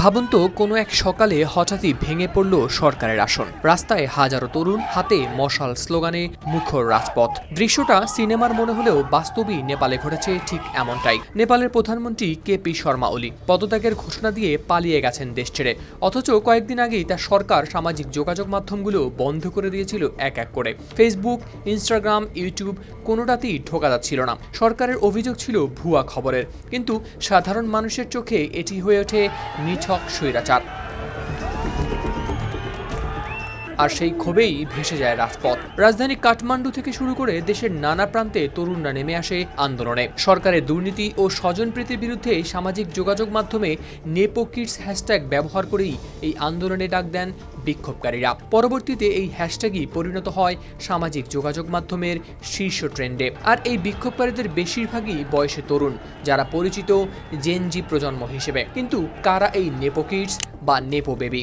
ভাবুন তো, কোনো এক সকালে হঠাৎই ভেঙে পড়ল সরকারের আসন। রাস্তায় হাজারো তরুণ, হাতে মশাল স্লোগানে মুখর রাজপথ। দৃশ্যটা সিনেমার মনে হলেও বাস্তবই নেপালে ঘটেছে ঠিক এমনটাই। নেপালের প্রধানমন্ত্রী কে পি শর্মা ওলি পদত্যাগের ঘোষণা দিয়ে পালিয়ে গেছেন দেশ ছেড়ে। অথচ কয়েকদিন আগেই তার সরকার সামাজিক যোগাযোগ মাধ্যমগুলো বন্ধ করে দিয়েছিল এক এক করে। ফেসবুক, ইনস্টাগ্রাম, ইউটিউব কোনোটাতেই ঢোকা যাচ্ছিল না। সরকারের অভিযোগ ছিল ভুয়া খবরের। কিন্তু সাধারণ মানুষের চোখে এটি হয়ে ওঠে নিছক স্বৈরাচার। আর সেই ক্ষোভেই ভেসে যায় রাজপথ। রাজধানী কাঠমান্ডু থেকে শুরু করে দেশের নানা প্রান্তে তরুণরা নেমে আসে আন্দোলনে। সরকারের দুর্নীতি ও স্বজনপ্রীতির বিরুদ্ধে সামাজিক যোগাযোগ মাধ্যমে নেপো কিডস হ্যাশট্যাগ ব্যবহার করেই এই আন্দোলনে ডাক দেন বিক্ষোভকারীরা। পরবর্তীতে এই হ্যাশট্যাগই পরিণত হয় সামাজিক যোগাযোগ মাধ্যমের শীর্ষ ট্রেন্ডে। আর এই বিক্ষোভকারীদের বেশিরভাগই বয়সে তরুণ, যারা পরিচিত জেনজি প্রজন্ম হিসেবে। কিন্তু কারা এই নেপো কিডস বা নেপো বেবি?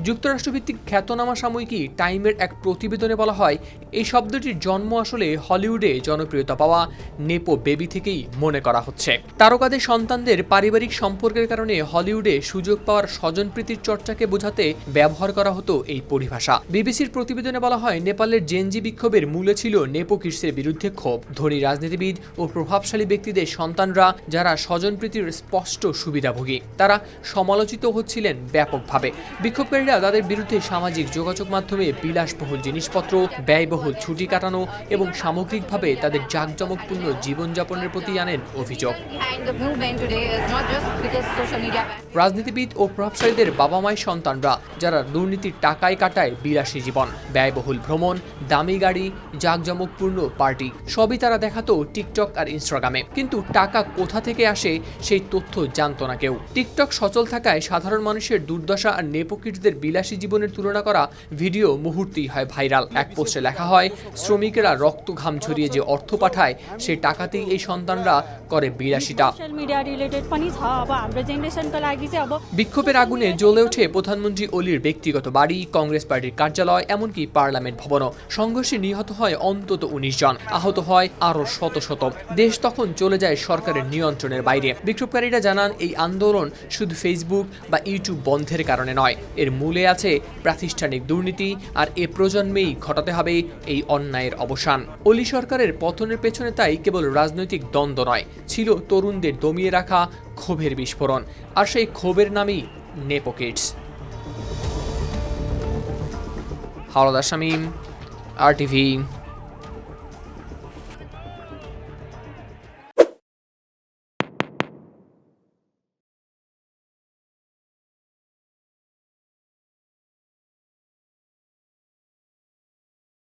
যুক্তরাষ্ট্রভিত্তিক খ্যাতনামা সাময়িকী টাইমের এক প্রতিবেদনে বলা হয়, এই শব্দটির জন্ম আসলে হলিউডে জনপ্রিয়তা পাওয়া নেপো বেবি থেকেই মনে করা হচ্ছে। তারকাদের সন্তানদের পারিবারিক সম্পর্কের কারণে হলিউডে সুযোগ পাওয়ার স্বজনপ্রীতির চর্চাকে বোঝাতে ব্যবহার করা হতো এই পরিভাষা। বিবিসির প্রতিবেদনে বলা হয়, নেপালের জেনজি বিক্ষোভের মূলে ছিল নেপো কিডসের বিরুদ্ধে ক্ষোভ। ধনী রাজনীতিবিদ ও প্রভাবশালী ব্যক্তিদের সন্তানরা যারা স্বজনপ্রীতির স্পষ্ট সুবিধাভোগী, তারা সমালোচিত হচ্ছিলেন ব্যাপকভাবে। বিক্ষোভকারীরা তাদের বিরুদ্ধে সামাজিক যোগাযোগ মাধ্যমে বিলাসবহুল জিনিসপত্র, ব্যয়বহুল ছুটি কাটানো এবং সামগ্রিকভাবে তাদের জাঁকজমকপূর্ণ জীবনযাপনের প্রতি আনেন অভিযোগ। রাজনীতিবিদ ও প্রভাবশালীদের বাবা মায়ের সন্তানরা, যারা দুর্নীতির টাকায় কাটায় বিলাসী জীবন, ব্যয়বহুল ভ্রমণ, দামি গাড়ি, জাঁকজমকপূর্ণ পার্টি, সবই তারা দেখাতো টিকটক আর ইনস্টাগ্রামে। কিন্তু টাকা কোথা থেকে আসে, সেই তথ্য জানতো না কেউ। টিকটক সচল থাকায় সাধারণ মানুষের দুর্দশা আর শ্রমিকদের বিলাসী জীবনের তুলনা করা ভিডিও মুহূর্তেই হয় ভাইরাল। এক পোস্টে লেখা হয় শ্রমিকেরা রক্ত ঘাম ঝরিয়ে যে অর্থ পাঠায় সেই টাকাতেই এই সন্তানরা করে বিলাসিতা। বিক্ষোভের আগুনে জ্বলে ওঠে প্রধানমন্ত্রী অলির ব্যক্তিগত বাড়ি কংগ্রেস পার্টির কার্যালয় এমনকি পার্লামেন্ট ভবনও। সংঘর্ষে নিহত হয় অন্তত উনিশ জন। আহত হয় আরও শত শত। দেশ তখন চলে যায় সরকারের নিয়ন্ত্রণের বাইরে। বিক্ষোভকারীরা জানান এই আন্দোলন শুধু ফেসবুক বা ইউটিউব বন্ধের কারণে নয় এর মূলে আছে প্রাতিষ্ঠানিক দুর্নীতি আর এ প্রজন্মেই ঘটাতে হবে এই অন্যায়ের অবসান। অলি সরকারের পতনের পেছনে তাই কেবল রাজনৈতিক দ্বন্দ্ব নয়, ছিল তরুণদের দমিয়ে রাখা ক্ষোভের বিস্ফোরণ। আর সেই ক্ষোভের নামই নেপোকেটস হাওলাদার শামীম, আর টিভি